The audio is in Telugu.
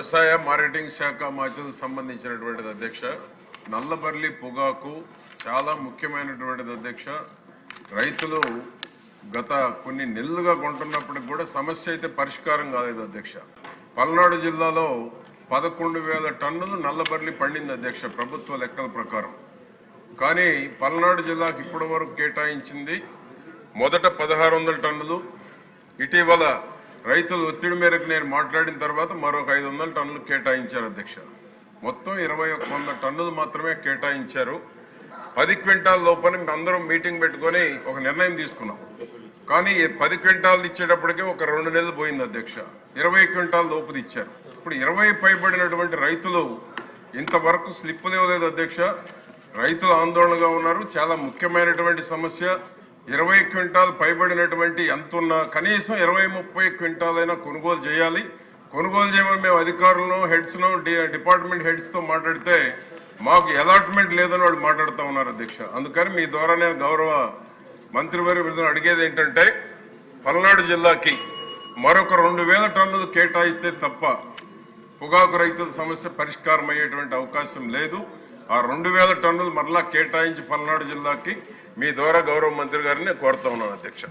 వ్యవసాయ మార్కెటింగ్ శాఖ మాత్రులకు సంబంధించినటువంటిది అధ్యక్ష. నల్లబర్లి పొగాకు చాలా ముఖ్యమైనటువంటిది అధ్యక్ష. రైతులు గత కొన్ని నెలలుగా కొంటున్నప్పటికి కూడా సమస్య అయితే పరిష్కారం కాలేదు అధ్యక్ష. పల్నాడు జిల్లాలో పదకొండు వేల టన్నులు నల్లబర్లి పండింది అధ్యక్ష ప్రభుత్వ లెక్కల ప్రకారం. కానీ పల్నాడు జిల్లాకు ఇప్పటి వరకు కేటాయించింది మొదట పదహారు వందల టన్నులు ఇటీవల రైతుల ఒత్తిడి మేరకు నేను మాట్లాడిన తర్వాత మరొక ఐదు వందల టన్నులు కేటాయించారు అధ్యక్ష. మొత్తం ఇరవై ఒక వంద టన్నులు మాత్రమే కేటాయించారు. పది క్వింటాల్ లోపల అందరం మీటింగ్ పెట్టుకొని ఒక నిర్ణయం తీసుకున్నాం. కానీ పది క్వింటాలు ఇచ్చేటప్పటికే ఒక రెండు నెలలు పోయింది అధ్యక్ష. ఇరవై క్వింటాల్ లోపుది ఇచ్చారు. ఇప్పుడు ఇరవై పైబడినటువంటి రైతులు ఇంతవరకు స్లిప్పులు ఇవ్వలేదు అధ్యక్ష. రైతులు ఆందోళనగా ఉన్నారు. చాలా ముఖ్యమైనటువంటి సమస్య. ఇరవై క్వింటాల్ పైబడినటువంటి ఎంత ఉన్నా కనీసం ఇరవై ముప్పై క్వింటాల్ అయినా కొనుగోలు చేయాలి. కొనుగోలు చేయమని మేము అధికారులను హెడ్స్ను డిపార్ట్మెంట్ హెడ్స్తో మాట్లాడితే మాకు అలాట్మెంట్ లేదని వాళ్ళు మాట్లాడుతూ ఉన్నారు అధ్యక్ష. అందుకని మీ ద్వారా నేను గౌరవ మంత్రివర్గ విధులు అడిగేది ఏంటంటే పల్నాడు జిల్లాకి మరొక రెండు వేల టన్నులు కేటాయిస్తే తప్ప పొగాకు రైతుల సమస్య పరిష్కారం అయ్యేటువంటి అవకాశం లేదు. ఆ రెండు వేల టన్నులు మరలా కేటాయించి పల్నాడు జిల్లాకి మీ ద్వారా గౌరవ మంత్రి గారిని కోరుతా ఉన్నాను అధ్యక్ష.